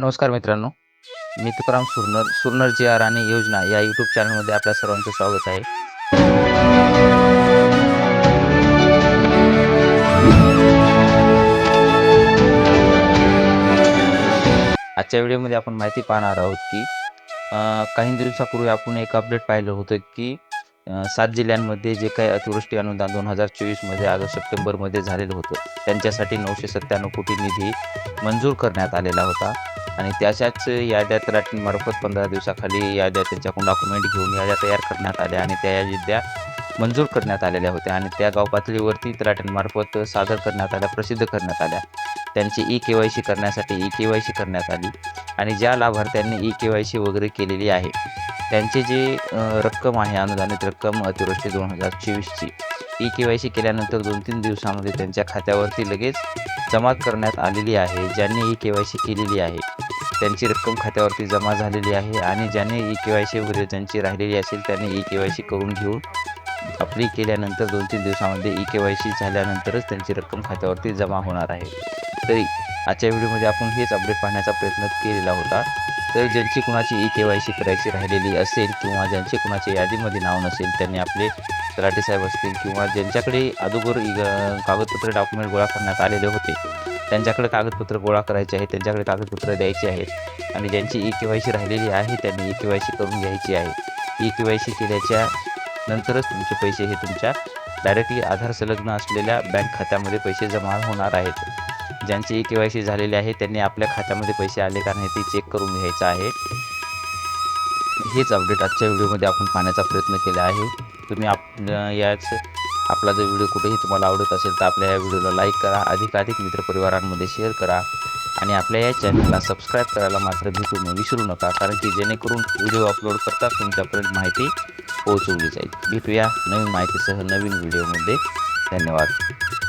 नमस्कार मित्रांनो. मी तुकाराम सुरनर सुरनर जी आर आणि योजना या यूट्यूब चॅनलमध्ये आपल्या सर्वांचं स्वागत आहे. आजच्या व्हिडिओमध्ये आपण माहिती पाहणार आहोत की काही दिवसापूर्वी आपण एक अपडेट पाहिलं होतं की सात जिल्ह्यांमध्ये जे काही अतिवृष्टी अनुदान दोन हजार चोवीसमध्ये ऑगस्ट सप्टेंबरमध्ये झालेलं होतं. त्यांच्यासाठी नऊशे सत्त्याण्णव कोटी निधी मंजूर करण्यात आलेला होता. आणि त्याच्याच याद्या तलाठींमार्फत पंधरा दिवसाखाली याद्या त्यांच्याकडून डॉक्युमेंट घेऊन याद्या तयार करण्यात आल्या आणि त्या याद्या मंजूर करण्यात आलेल्या होत्या आणि त्या गाव पातळीवरती तलाठ्यांमार्फत सादर करण्यात आल्या प्रसिद्ध करण्यात आल्या. त्यांची ई के वाय सी करण्यासाठी ई के वाय सी करण्यात आली आणि ज्या लाभार्थ्यांनी ई के वाय सी वगैरे केलेली आहे त्यांची जी रक्कम आहे अनुदानित रक्कम अतिवृष्टी दोन हजार चोवीसची ई के वाय सी केल्यानंतर दोन तीन दिवसामध्ये त्यांच्या खात्यावरती लगेच जमा करण्यात आलेली आहे ज्यांनी ई के वाय सी केलेली आहे. त्यांची रक्कम खात्यावरती जमा झालेली आहे आणि ज्यांनी ई के वाय सी वगैरे ज्यांची राहिलेली असेल त्यांनी ई के वाय सी करून घेऊन अप्ली केल्यानंतर दोन तीन दिवसामध्ये ई के वाय सी झाल्यानंतरच त्यांची रक्कम खात्यावरती जमा होणार आहे. तरी आजच्या व्हिडिओमध्ये आपण हेच अपडेट पाहण्याचा प्रयत्न केलेला होता. तर ज्यांची कुणाची ई के वाय सी करायची राहिलेली असेल किंवा ज्यांचे कुणाच्या यादीमध्ये नाव नसेल त्यांनी आपले तलाठी साहेब असतील किंवा ज्यांच्याकडे अगोदर कागदपत्र डॉक्युमेंट गोळा करण्यात आलेले होते त्यांच्याकडे कागदपत्र गोळा करायचे आहेत त्यांच्याकडे कागदपत्र द्यायची आहेत आणि ज्यांची ई के वाय सी राहिलेली आहे त्यांनी ई के वाय सी करून घ्यायची आहे. ई के वाय सी केल्याच्या नंतरच तुमचे पैसे हे तुमच्या डायरेक्टली आधार संलग्न असलेल्या बँक खात्यामध्ये पैसे जमा होणार आहेत. ज्यांची ई के वाय सी झालेली आहे त्यांनी आपल्या खात्यामध्ये पैसे आले का नाही ते चेक करून घ्यायचं आहे. हेच अपडेट आजच्या व्हिडिओमध्ये आपण पाहण्याचा प्रयत्न केला आहे. तुम्ही आप याच आपला जर व्हिडिओ कुठेही तुम्हाला आवडत असेल तर आपल्या या व्हिडिओला लाईक करा. अधिकाधिक मित्रपरिवारांमध्ये शेअर करा. आणि आपल्या या चॅनलला सबस्क्राईब करायला मात्र भेटून विसरू नका. कारण की जेणेकरून व्हिडिओ अपलोड करता तुमच्यापर्यंत माहिती पोहोचवली जाईल. भेटूया नवीन माहितीसह नवीन व्हिडिओमध्ये. धन्यवाद.